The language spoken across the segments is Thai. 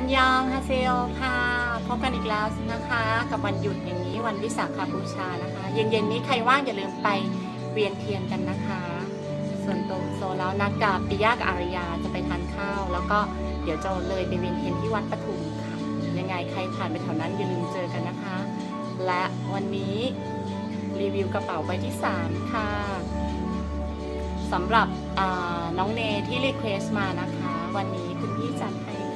อันยองฮาเซโอค่ะ พบกันอีกแล้วนะคะ กับวันหยุดอย่างนี้วันวิสาขบูชานะคะ เย็นๆนี้ใครว่างอย่าลืมไปเวียนเทียนกันนะคะ ส่วนตัวโซแล้วนัดกับปิยะกับอาริยาจะไปทานข้าว แล้วก็เดี๋ยวจะเลยไปเวียนเทียนที่วัดปทุมค่ะ ยังไงใครผ่านไปแถวนั้นอย่าลืมเจอกันนะคะ และวันนี้รีวิวกระเป๋าใบที่ 3 ค่ะสำหรับน้องเนที่รีเควสมานะคะ วันนี้คุณพี่จัดให้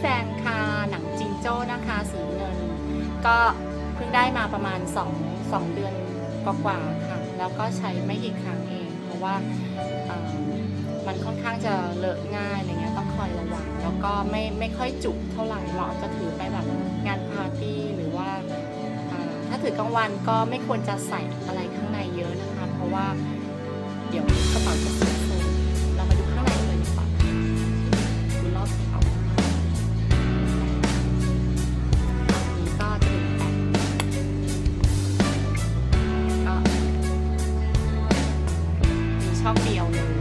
แซงค่ะหนังจิงโจ้นะคะ สีเงิน ก็เพิ่งได้มาประมาณ 2 2 เดือนกว่าๆค่ะ แล้วก็ใช้ไม่กี่ครั้งเอง เพราะว่ามันค่อนข้างจะเลอะง่ายอะไรเงี้ยต้องคอยระวังแล้วก็ไม่ไม่ค่อยจุเท่าไหร่เหมาะจะถือไปแบบงานปาร์ตี้หรือว่าอ่าถ้าถือกลางวันก็ไม่ควรจะใส่อะไรข้างในเยอะนะคะ เพราะว่าเดี๋ยวกระเป๋าจะเสีย ช่องเดียวเลย